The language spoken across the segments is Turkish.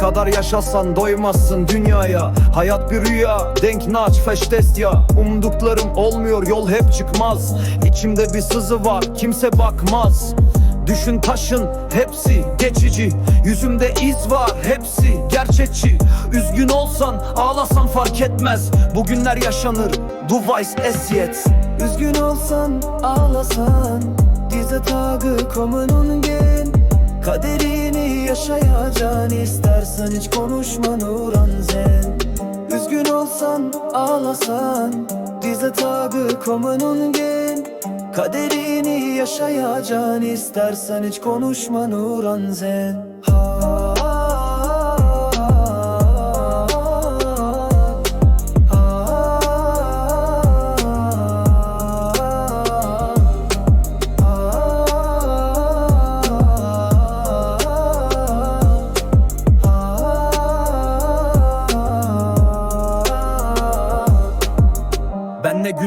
kadar yaşasan doymazsın dünyaya. Hayat bir rüya denk naç feştest ya. Umduklarım olmuyor yol hep çıkmaz. İçimde bir sızı var kimse bakmaz. Düşün taşın hepsi geçici. Yüzümde iz var hepsi gerçekçi. Üzgün olsan ağlasan fark etmez. Bugünler yaşanır Duvice esiyet Üzgün olsan ağlasan Diese Tage kommen und gehen Kaderini yaşayacaksın istersen hiç konuşma nur ansehen Üzgün olsan ağlasan Diese Tage kommen und gehen Kaderini yaşayacaksın istersen hiç konuşma nur ansehen ha,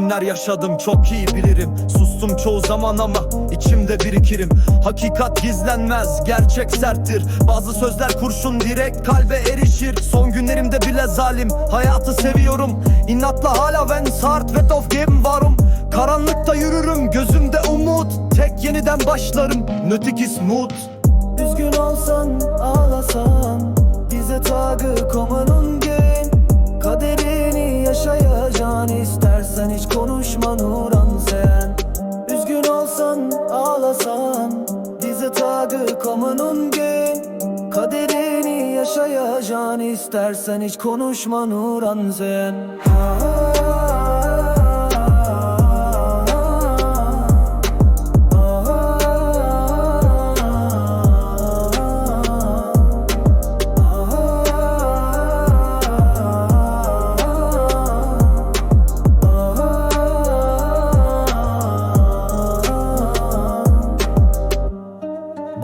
günler yaşadım çok iyi bilirim. Sustum çoğu zaman ama içimde birikirim. Hakikat gizlenmez gerçek serttir. Bazı sözler kurşun direkt kalbe erişir. Son günlerimde bile zalim hayatı seviyorum. İnatla hala ben sart ve of geben varum. Karanlıkta yürürüm gözümde umut. Tek yeniden başlarım nötig ist Mut Und gehen Kaderini yaşayacaksın. İstersen hiç konuşma nur ansehen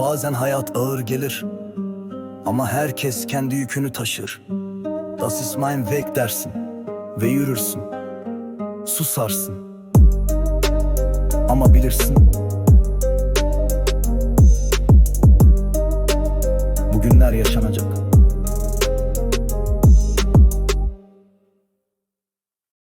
Bazen hayat ağır gelir Ama herkes kendi yükünü taşır. Das ist mein Weg dersin Ve yürürsün. Susarsın Ama bilirsin. Bugünler yaşanacak